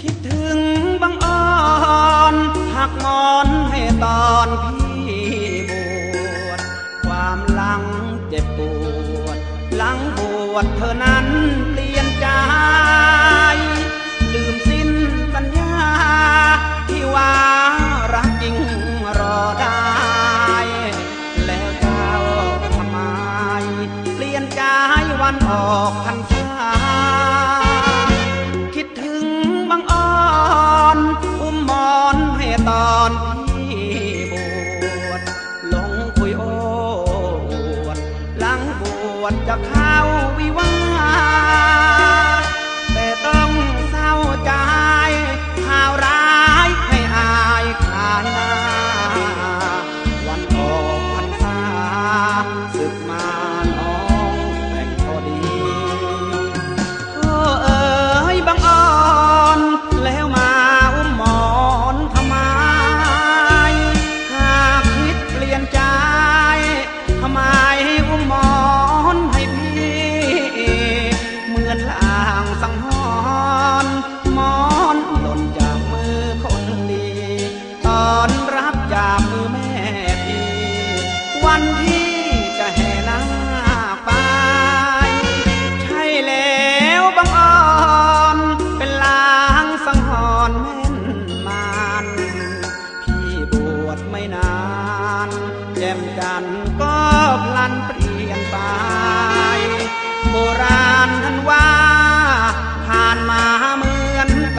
คิดถึงบางอ่อนหักงอนให้ตอนพี่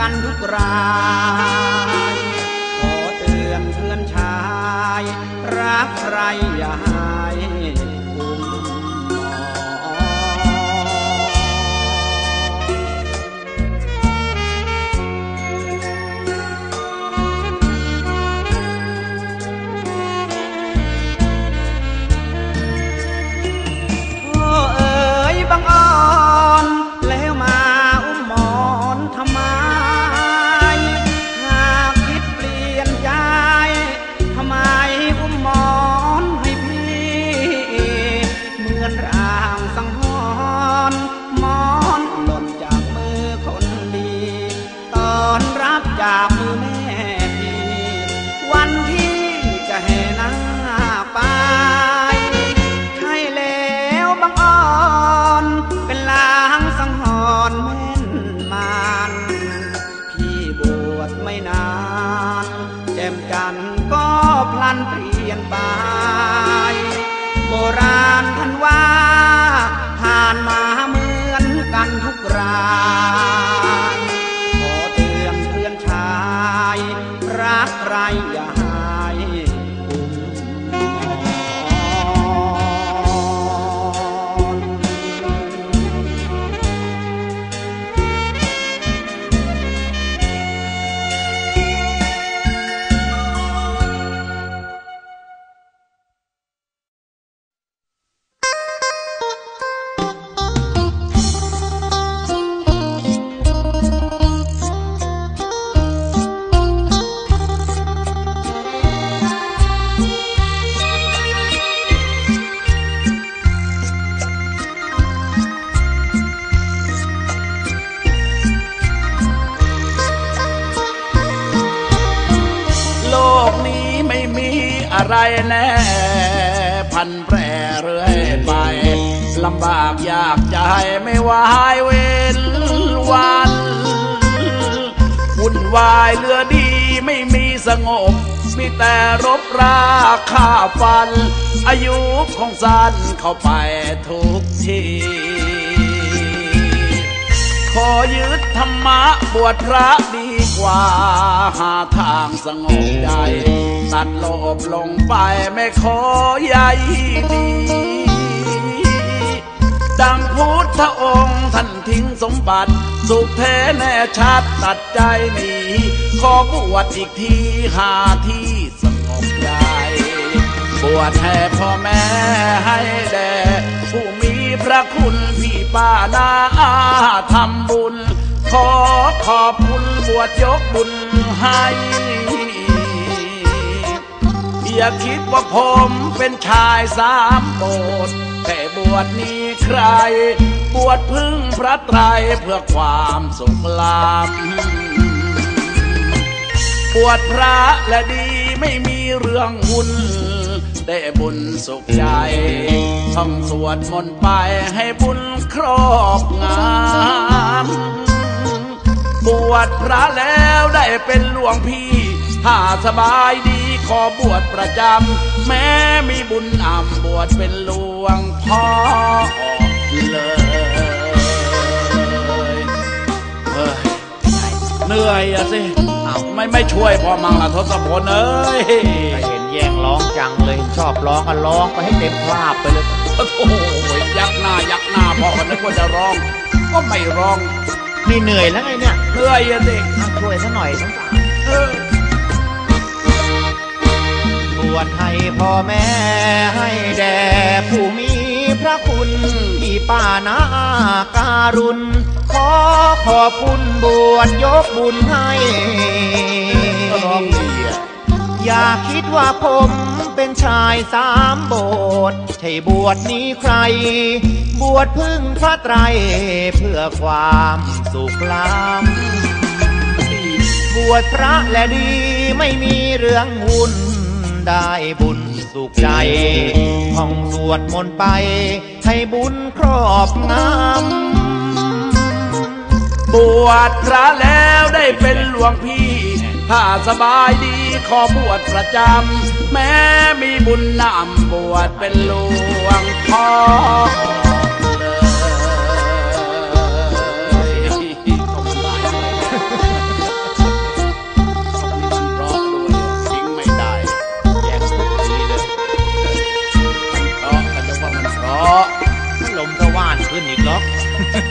กันทุกรายขอเตือนเพื่อนชาย รักใครอย่าห้อุ้ันเปลี่ยนไป โบราณท่านว่าผ่านมาเหมือนกันทุกรายขอเตือนเพื่อนชาย รักใคร แน่ พันแปรเรื่อยไปลำบากยากใจไม่วายเว้นวันวุ่นวายเรือดีไม่มีสงบ มีแต่รบราฆ่าฟัน อายุของสั้นเข้าไปทุกทีขอยึดธรรมะบวชพระดีกว่า หาทางสงบใจ ตัดโลภลงไปไม่ขอใยดี ดังพุทธองค์ท่านทิ้งสมบัติ สุขแท้แน่ชัดตัดใจหนีขอบวชอีกทีหาที่สงบใจบวชให้พ่อแม่ให้แด่ผู้มีพระคุณพี่ป้านาอาทำบุญ ขอขอบคุณบวชยกบุญให้ อย่าคิดว่าผมเป็นชายสามโบสแต่บวชนี้ใคร บวชพึ่งพระไตรเพื่อความสุขลำบวชพระและดีไม่มีเรื่องวุ่นได้บุญสุขใจท่องสวดมนต์ไปให้บุญครอบงามบวชพระแล้วได้เป็นหลวงพี่ถ้าสบายดี ขอบวชประจำ แม้มีบุญอ่ำบวชเป็นหลวงพ่อเลยเฮ้ยเหเหนื่อยอะสิอ้าวไม่ไม่ช่วยพ่อมังละทศพลเอ้ยก็เห็นแย่งร้องจังเลยชอบร้องก็ร้องไปให้เต็มคราบไปเลยโอ้โหยักหน้ายักหน้าพ่อก็นึกว่าจะร้อง ก็ไม่ร้องนี่เหนื่อยแล้วไงเนี่ยเหนื่อยอะสิอะช่วยซะหน่อยสงสารเออบ วชให้พ่อแม่ให้แด่ผู้มีพระคุณที่ป้านาการุณ ขอขอบคุณบวชยกบุญให้ร้องดีออย่าคิดว่าผมเป็นชายสามโบสถ์ใช่บวชนี้ใคร บวชพึ่งพระไตรเพื่อความสุขล้ำบวชพระและดีไม่มีเรื่องวุ่น ได้บุญสุขใจท่องสวดมนต์ไป ให้บุญครอบงำบวชพระแล้วได้เป็นหลวงพี่ ถ้าสบายดีขอบวชประจำ แม้มีบุญนำบวชเป็นหลวงพ่อ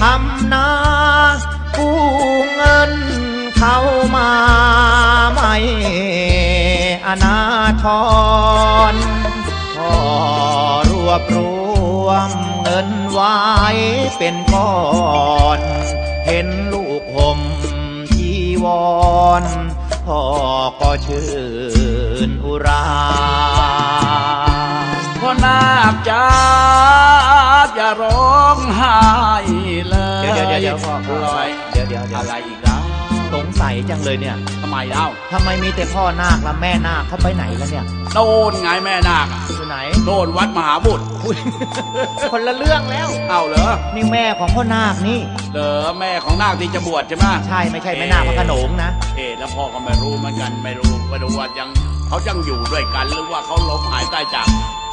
ทำนากู้เงินเข้ามาไม่อนาทรพ่อรวบรวมเงินไว้เป็นก้อน เห็นลูกห่มจีวรพ่อก็ชื่นอุรา นาคจ้าอย่าร้องไห้เลยเดี๋ยวเดี๋ยวเดี๋ยวพ่อปล่อยเดี๋ยวเดี๋ยวเดี๋ยวอะไรอีกแล้วสงสัยจังเลยเนี่ยทำไมเล่าทำไมมีแต่พ่อนาคและแม่นาคเขาไปไหนแล้วเนี่ยโดนไงแม่นาคอะอยู่ไหน โดนวัดมหาบุตรคนละเรื่องแล้วเอาเหรอนี่แม่ของพ่อนาคนี่เหรอแม่ของนาคที่จะบวชใช่ไหมใช่ไม่ใช่แม่นาคพระโขนงนะ เอ๊ะแล้วพ่อก็ไม่รู้เหมือนกันไม่รู้ไม่รู้ว่ายัง เขายังอยู่ด้วยกันหรือว่าเขาล้มหายตายจาก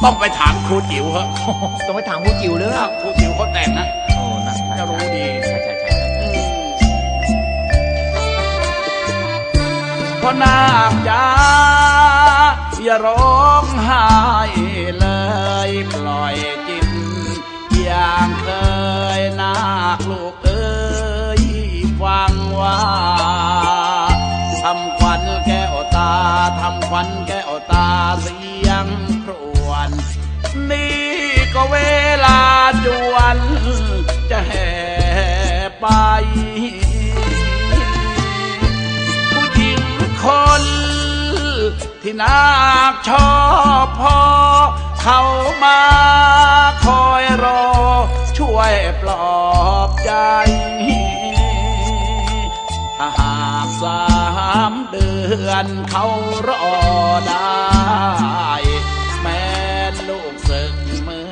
ต้องไปถามครูจิ๋วเหอะต้องไปถามผู้จิ๋วเรื่องถ้าครูจิ๋วเขาแต่งนะโอ้นะจะรู้ดีใช่ใช่ใช่ใช่อืมพ่อนาคจ้าอย่าร้องไห้เลยปล่อยจิตอย่างเคยนาคลูกเอ้ยฟังว่า ทำขวัญแก้วตา ทำขวัญแก้วตาเสียงครวนนี่ก็เวลาจวนจะแห่ไป ผู้หญิงคน ที่นาคชอบพอ เขามาคอยรอ ช่วยปลอบใจ เดือนเขารอได้ แม้ลูกศึกเมื่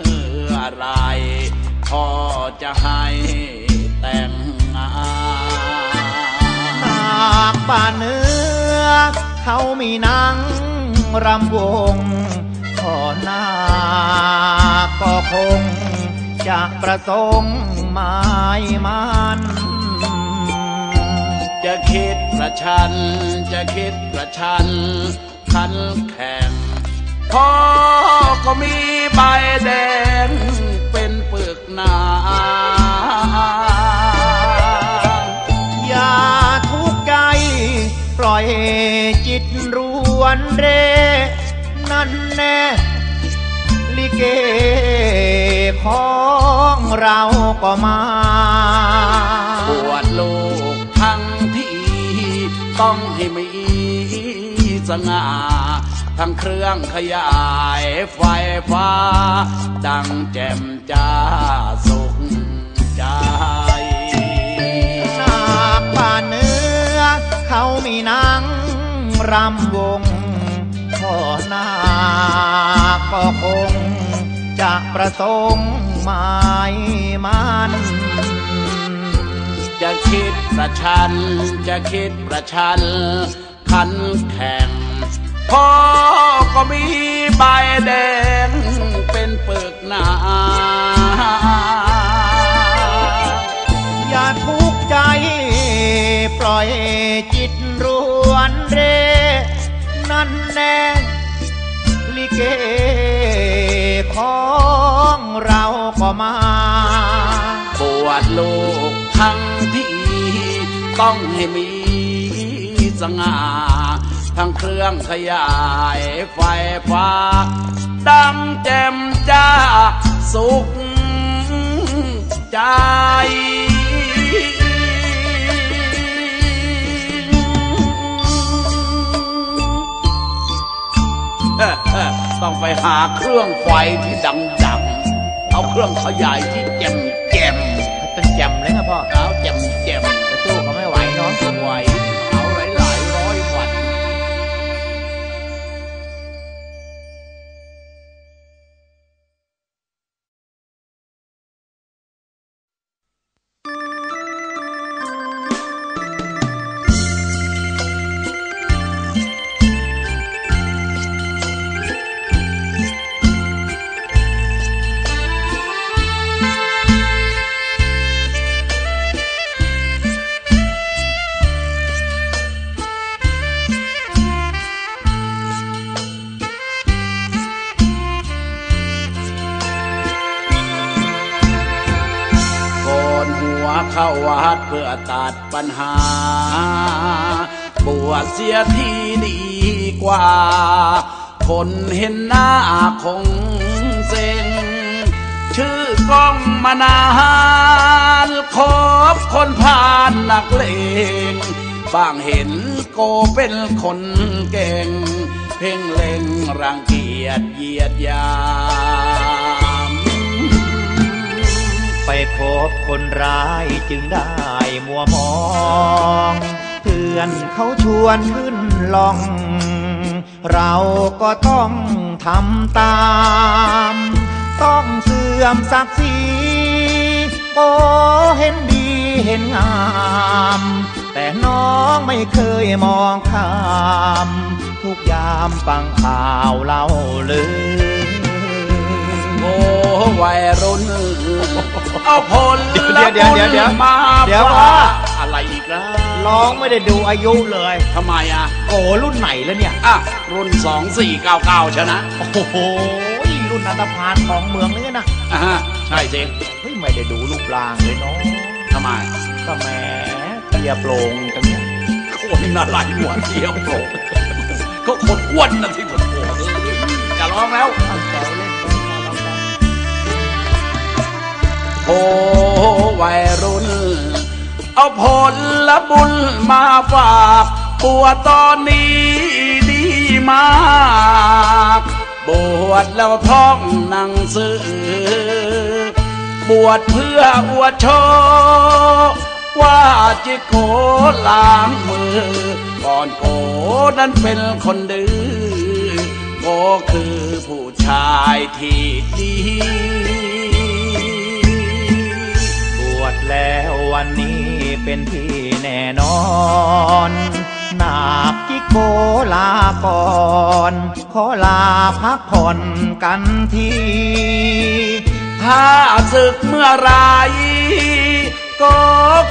อไรพ่อจะให้แต่งงานนาคป่าเนื้อ เขามีนังรำวงพ่อนาก็คง จะประสงค์หมายมันจะคิด ประชันจะคิดประชันขันแข่งพ่อก็มีใบแดงเป็นปึกหนาอย่าทุกข์ใจ ปล่อยจิตรวนเร นั่นแน่ลิเกของเราก็มาปวดโลกทั้ง ต้องให้มีสง่าทั้งเครื่องขยายไฟฟ้า ดังแจ่มจ้าสุขใจนาคป่าเนื้อ เขามีนางรำวงพ่อนาคก็คง จะประสงค์หมายมัน จะคิดประชัน จะคิดประชัน ขันแข่งพ่อก็มีใบแดงเป็นปึกหนาอย่าทุกข์ใจ ปล่อยจิตรวนเร นั่นแน่ลิเกของเราก็มา ปวดโลก ต้องให้มีสง่าทั้งเครื่องขยายไฟฟ้า ดังแจ่มจ้าสุขใจต้องไปหาเครื่องไฟที่ดังๆ เอาเครื่องขยายที่แจ่มแจ่มจนแจ่มเลยนะพ่อ ตัดปัญหา บวชเสียทีดีกว่า คนเห็นหน้าคงเซ็งชื่อกล้องมานานคบคนผ่านนักเลงบางเห็นโกเป็นคนเก่ง เพ่งเล็งรังเกียจเยียดยา ไปพบคนร้ายจึงได้มัวมองเพื่อนเขาชวนขึ้นลอง เราก็ต้องทำตาม ต้องเสื่อมศักดิ์ศรีโอ้เห็นดีเห็นงาม แต่น้องไม่เคยมองข้าม ทุกยามฟังข่าวเล่าลือ วัยรุ่นเอาผลเดี๋ยวเดี๋ยวเดี๋ยวเดี๋ยวมาเดี๋ยวฝากว่าอะไรอีกแล้วร้องไม่ได้ดูอายุเลยทำไมอะโอ้รุ่นไหนแล้วเนี่ยอะรุ่นสองสี่เก้าเก้าชนะโอ้โหรุ่นนันทพานของเมืองเลยนะอะฮะใช่สิเฮ้ยไม่ได้ดูรูปร่างเลยเนาะทำไมก็แหมเตียโปร่งจังเนี่ยคนอะไรหัวเทียวโผล่ก็คนอ้วนนะที่ผมโผล่จะร้องแล้ว โอ้วัยรุ่น เอาผลละบุญมาฝากปัวตอนนี้ดีมาก บวชแล้วท่องหนังสือบวชเพื่ออวดโชว์ว่าจิโกล้างมือ ก่อนโกนั้นเป็นคนดื้อโกคือผู้ชายที่ดี แล้ววันนี้เป็นที่แน่นอนนาคจิโกลาก่อน ขอลาพักผ่อนกันที ถ้าศึกเมื่อไรก็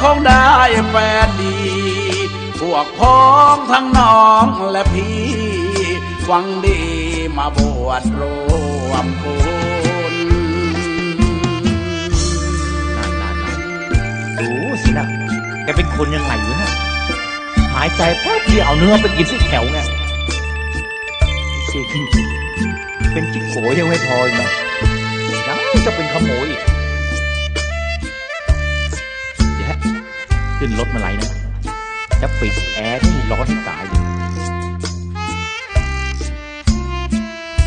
คงได้แฟนดี พวกพ้องทั้งน้องและพี่ หวังดีมาบวชรวมบุ สิ นะแกเป็นคนยังไงวะนี่ยหายใจแป๊บเดียวเอาเนื้อไปกินที่แถวไงเสียจริงๆเป็นจิ๊กโกยังไม่พออีกยังจะเป็นขโมยอีกเดี๋ยวขึ้นรถมาไหลนะ จะปิดแอร์ที่ร้อนตาย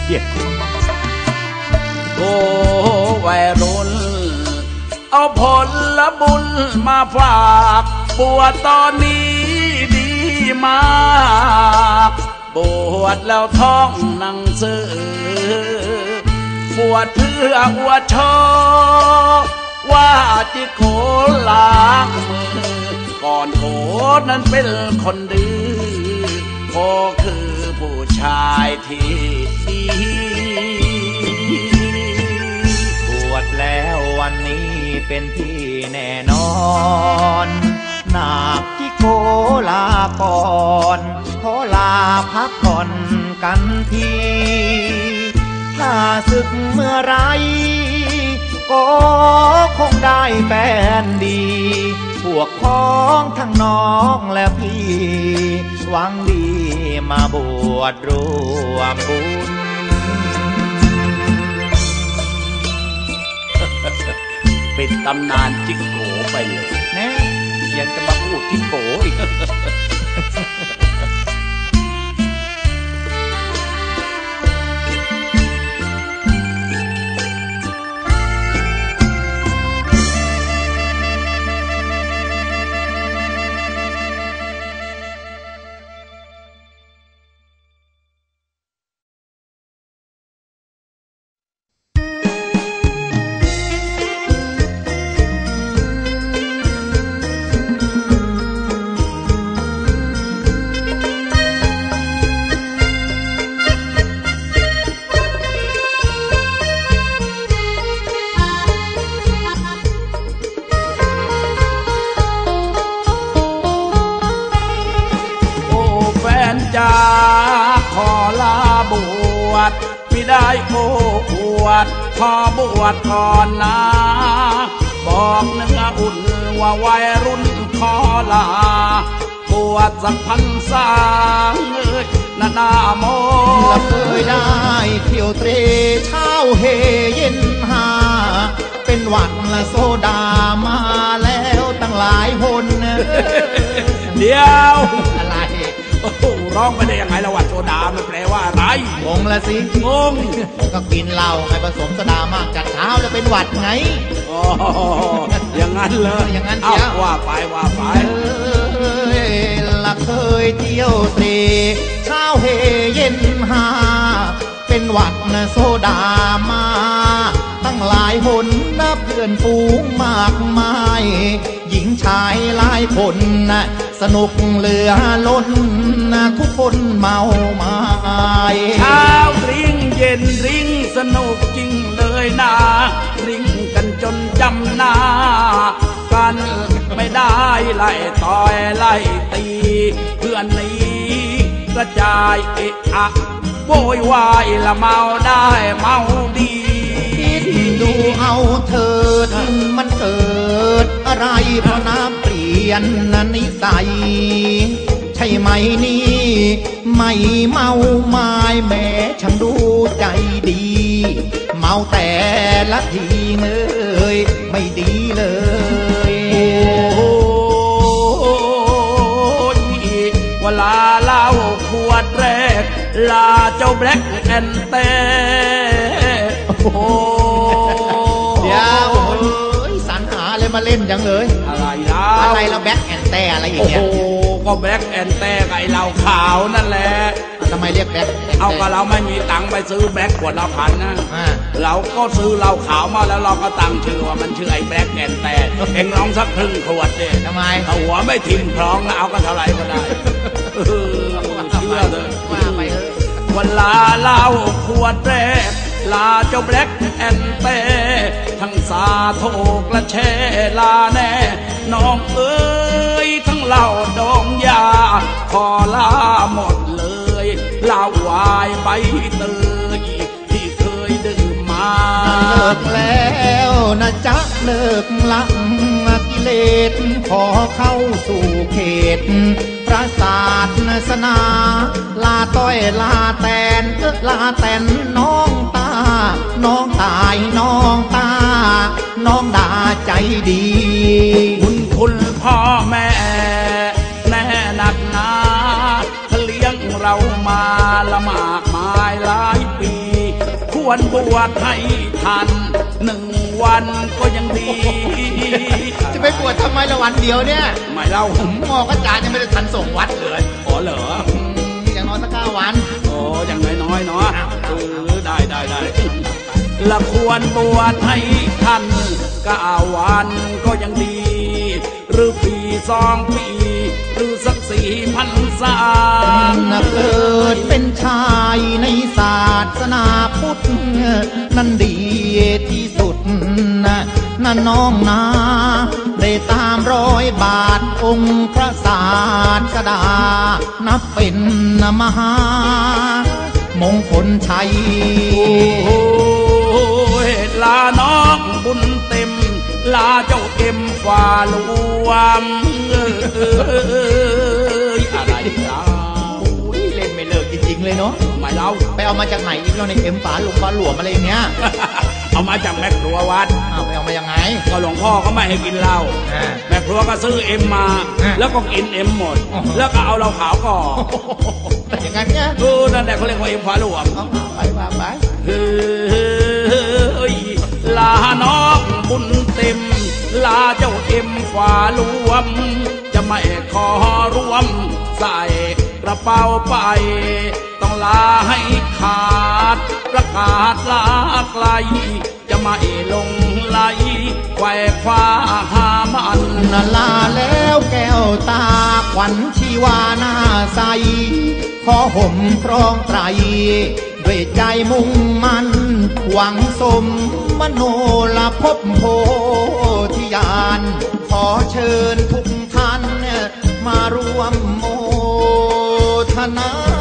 เกียดโอ้วัยรุ่น เอาผลละบุญมาฝากบวชตอนนี้ดีมากบวชแล้วท่องหนังสือบวชเพื่ออวดโชว์ว่าจิโกล้างมือก่อนโกนั้นเป็นคนดื้อโกคือผู้ชายที่ดีบวชแล้ววันนี้ เป็นที่แน่นอนนาคที่โกลาก่อนขอลาพักผ่อนกันทีถ้าศึกเมื่อไร ก็คงได้แฟนดี พวกพ้องทั้งน้องและพี่ หวังดีมาบวชรวมบุญ ปิดตำนานจิกโกไปเลยแน่ยังจะมาพูดจิ๊กโกอีก วชไม่ได้โอ้อวดขอบวชก่อนนะ บอกเนื้ออุ่นว่าวัยรุ่นขอลาบวชสักพันสางเอ้ยนาหนาโมละเคยได้เที่ยวเตรเช้าเฮเย็นหา เป็นหวัดละโซดามาแล้วตั้งหลายคนเดี๋ยวอะไร โอ้โหร้องไปได้ยังไงละวัดโซดามันแปลว่าอะไรงงละสิงงก็กินเหล้าไงผสมโซดามากจากเช้าแล้วเป็นหวัดไงอ๋ออย่างนั้นเลยอย่างนั้นเอ้าเชียวว่าไปว่าไปเอ้ยละเคยเที่ยวเตรเช้าเฮเย็นหาเป็นหวัดนะโซดามาตั้งหลายคนนะเพื่อนฝูงมากมาย หญิงชายหลายคนนะ สนุกเหลือล้นนะทุกคนเมาไม้เช้าริงเย็นริงสนุกจริงเลยนะริงกันจนจำหน้า กันไม่ได้ไล่ต่อยไล่ตี เพื่อนหนี้กระจายเอะอะโวยวายละเมาได้เมาดีคิดดูเอาเถิดมันเกิดอะไรเพราะน้ำเป ลี่ยนนันนิสัย ใช่ไหมนี่ ไม่เมาไม้แม้ช่างดูใจดี เมาแต่ละทีเอยไม่ดีเลยโอ้ยเวลาเล่าขวดแรก ลาเจ้าแบล็กแอนเต้โอ้ เลยมาเล่นจังเลย อะไรนะอะไรแล้วแบ็คแอนแต่อะไรอย่างโอ้เงี้โห ยก็แบล็กแอนเต้กับไอเหล้าขาวนั่นแหละ ทำไมเรียกแบ็คเอาก็เราไม่มีตังค์ไปซื้อแบล็กขวดละพันนะ อ่าเราก็ซื้อเหล้าขาวมาแล้วเราก็ตั้งชื่อว่ามันชื่อไอ้แบล็กแอนแต่ เอ็งลองสักครึ่งขวดดิทำไมถ้าหัวไม่ทิ่มคลองนะเอากันเท่าไหร่ก็ได้เออเชื่อเลยว่าไปเถอะวันลาเล่าขวดแรกลาเจ้าแบล็กแอนเต้ ทั้งสาโทกระแชลาแน่น้องเอ้ยทั้งเหล่าดองยาขอลาหมดเลยลาวายใบเตยที่เคยเดินมาเลิกแล้วนะจ๊ะเลิกลักกิเลสขอเข้าสู่เขตพระศาสนา ลาต้อยลาแตนลาแตนน้องตา น้องตายน้องตา น้องดาใจดี คุณคุณพ่อแม่แน่หนักหนาเลี้ยงเรามาละหมากมายหลายปี ควรบวชให้ทันหนึ่งวันก็ยังดี จะไปบวชทำไมละวันเดียวเนี่ยไม่เล่าผมมองอาจารย์ยังไม่ได้ทันส่งวัดเลยอ๋อเหรออืมอย่างน้อยสักเก้าวันโอ้อย่างน้อยๆเนาะเออได้ได้ได้ ละควรบวชให้ท่านก้าวันก็ยังดี หรือปีสองปี หรือสักสี่พันษานักเกิดเป็นชายในศาสนาพุทธ นั่นดีที่สุดนะนั่นน้องนาได้ตามร้อยบาทองค์พระศาสดา นับเป็นมหามงคลชัยโอ้ ยลาน้องบุญเต็ม ลาเจ้าเอ็มฝ่าลวมเอยอะไรอะโอ้ยเล่นไม่เลิกจริงๆเลยเนาะไม่เล่าไปเอามาจากไหนอีกเราในเอ็มฝาหลวงฝาหลวมอะไรอย่างเงี้ย เอามาจากแม่ครัววัดอ้าวไปเอามายังไง ก็หลวงพ่อก็ไม่ให้กินเหล้าอ่าแม่ครัวก็ซื้อเอ็มมาอ่าแล้วก็กินเอ็มหมดอ๋อแล้วก็เอาเราขาวก่อนแต่อย่างงั้นเนี่ยดูนั่นแหละเขาเรียกว่าเอ็มฟ้าหลวงเอาไปว่าไปเฮ้ ยลาน้องบุญเต็ม ลาเจ้าเอ็มฟ้ารวม จะไม่ขอร่วม ใส่กระเป๋าไป ต้องลาให้ขาด ประกาศลาไกล จะไม่ลงไหลแควคว้าหา นนาลาแล้วแก้วตาขวัญชีวาหน้าใส ขอห่มครองไตรด้วยใจมุ่งมั่นหวังสมมโนละพบโพธิญาณขอเชิญทุกท่านมาร่วมโมทนา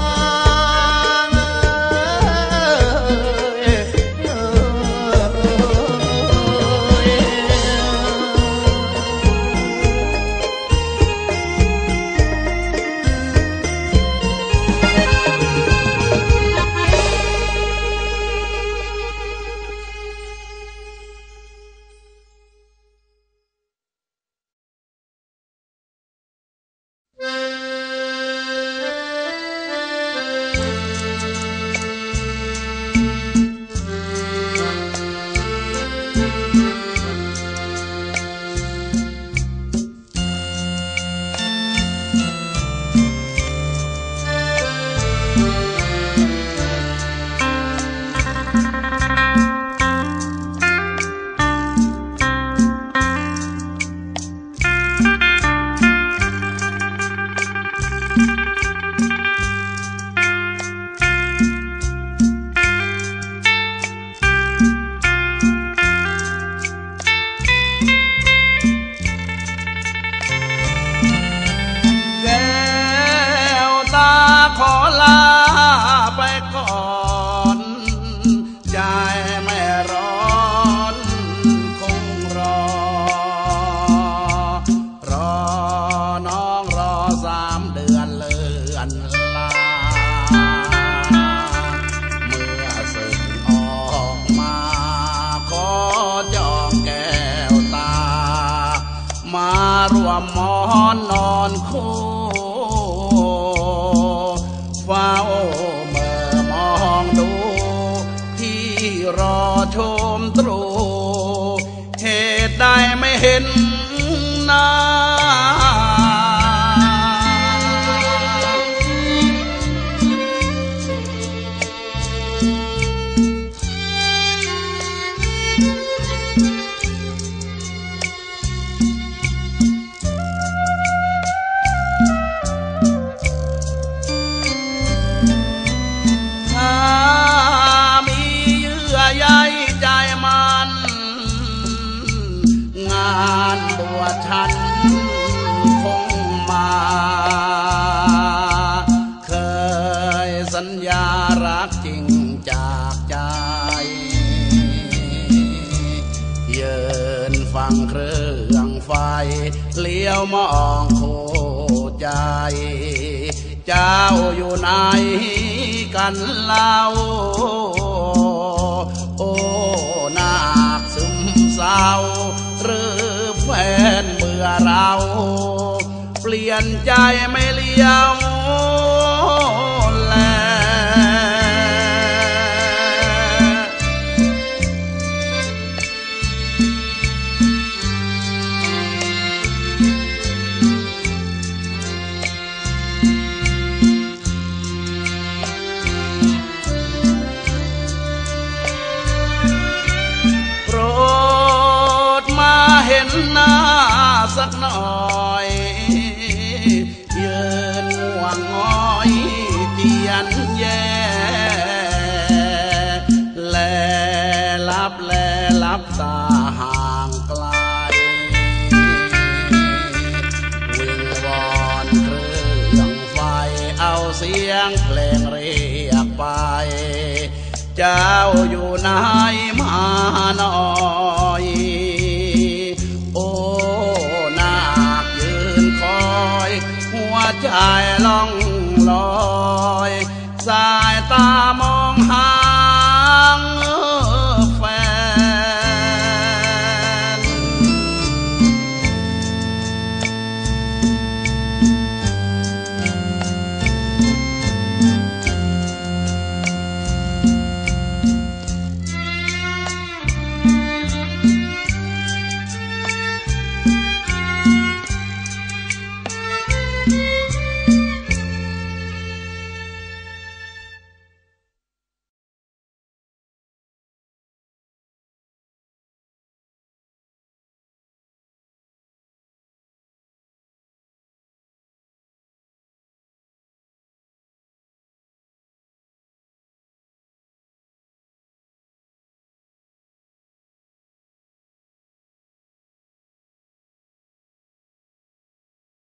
อยู่ไหนกันเล่าโอ้นาคซึมเศร้าหรือแฟนเมื่อเรา เปลี่ยนใจไม่เลี้ยว สักหน่อยยืนง่วงงอยเจียนแย่แลลับแลลับตาห่างไกลวิงวอนเครื่องไฟเอาเสียงเพลงเรียกไป เจ้าอยู่ไหน somehow.